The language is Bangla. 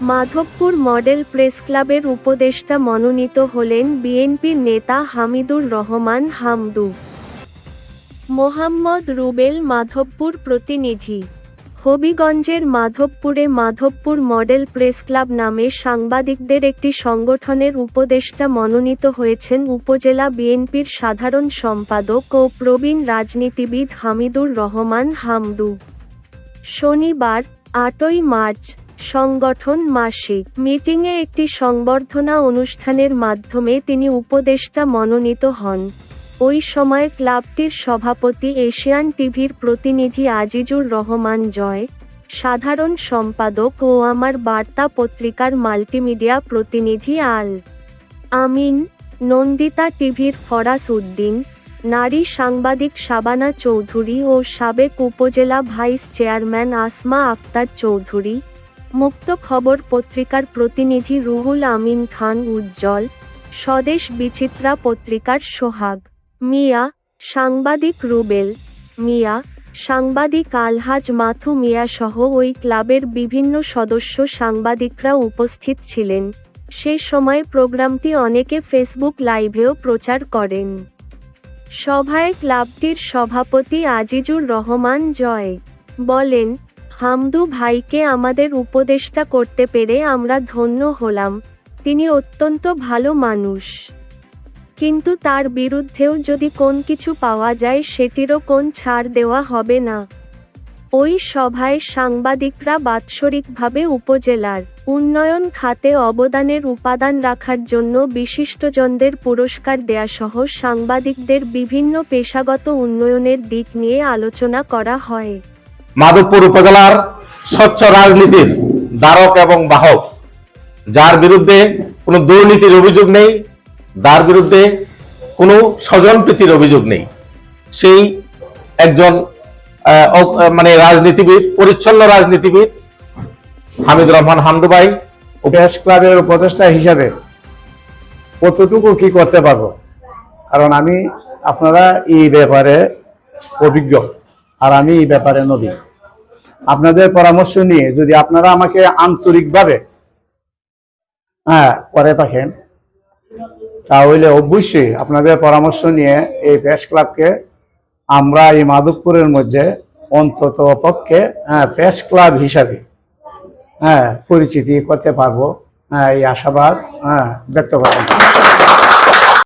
মাধবপুর মডেল প্রেস ক্লাবের উপদেষ্টা মনোনীত হলেন বিএনপির নেতা হামিদুর রহমান হামদু। মোহাম্মদ রুবেল মাধবপুর প্রতিনিধি। হবিগঞ্জের মাধবপুরে মাধবপুর মডেল প্রেস ক্লাব নামে সাংবাদিকদের একটি সংগঠনের উপদেষ্টা মনোনীত হয়েছেন উপজেলা বিএনপির সাধারণ সম্পাদক ও প্রবীণ রাজনীতিবিদ হামিদুর রহমান হামদু। শনিবার, আটই মার্চ সংগঠন মাসিক মিটিংয়ে একটি সংবর্ধনা অনুষ্ঠানের মাধ্যমে তিনি উপদেষ্টা মনোনীত হন। ওই সময় ক্লাবটির সভাপতি এশিয়ান টিভির প্রতিনিধি আজিজুর রহমান জয়, সাধারণ সম্পাদক ও আমার বার্তা পত্রিকার মাল্টিমিডিয়া প্রতিনিধি আল আমিন, নন্দিতা টিভির ফরাস উদ্দিন, নারী সাংবাদিক শাবানা চৌধুরী ও সাবেক উপজেলা ভাইস চেয়ারম্যান আসমা আক্তার চৌধুরী মুক্ত খবর পত্রিকার প্রতিনিধি রুহুল আমিন খান উজ্জ্বল, স্বদেশ বিচিত্রা পত্রিকার সোহাগ, মিয়া, সাংবাদিক রুবেল, মিয়া, সাংবাদিক আলহাজ মাথু মিয়া সহ ওই ক্লাবের বিভিন্ন সদস্য সাংবাদিকরা উপস্থিত ছিলেন। সে সময় প্রোগ্রামটি অনেকে ফেসবুক লাইভেও প্রচার করেন। সভায় ক্লাবটির সভাপতি আজিজুর রহমান জয় বলেন হামদু ভাইকে আমাদের উপদেষ্টা করতে পেরে আমরা ধন্য হলাম। তিনি অত্যন্ত ভালো মানুষ। কিন্তু তার বিরুদ্ধেও যদি কোন কিছু পাওয়া যায় সেটিরও কোন ছাড় দেওয়া হবে না। ওই সভায় সাংবাদিকরা বাৎসরিকভাবে উপজেলার উন্নয়ন খাতে অবদানের উপাদান রাখার জন্য বিশিষ্টজনদের পুরস্কার দেয়াসহ সাংবাদিকদের বিভিন্ন পেশাগত উন্নয়নের দিক নিয়ে আলোচনা করা হয়। মাধবপুর উপজেলার স্বচ্ছ রাজনীতির দ্বারক এবং বাহক। যার বিরুদ্ধে কোনো দুর্নীতির অভিযোগ নেই যার বিরুদ্ধে কোনো স্বজনপ্রীতির অভিযোগ নেই। সেই একজন মানে রাজনীতিবিদ, পরিচ্ছন্ন রাজনীতিবিদ হামিদ রহমান হামদুবাই প্রেস ক্লাবের উপদেষ্টা হিসাবে কতটুকু কি করতে পারব? কারণ আমি, আপনারা এই ব্যাপারে অভিজ্ঞ, আর আমি এই ব্যাপারে নবী। আপনাদের পরামর্শ নিয়ে যদি আপনারা আমাকে আন্তরিকভাবে হ্যাঁ করে থাকেন, তাহলে অবশ্যই আপনাদের পরামর্শ নিয়ে এই প্রেস ক্লাবকে আমরা এই মাধবপুরের মধ্যে অন্তত পক্ষে হ্যাঁ প্রেস ক্লাব হিসাবে হ্যাঁ পরিচিতি করতে পারব হ্যাঁ এই আশাবাদ হ্যাঁ ব্যক্ত করতে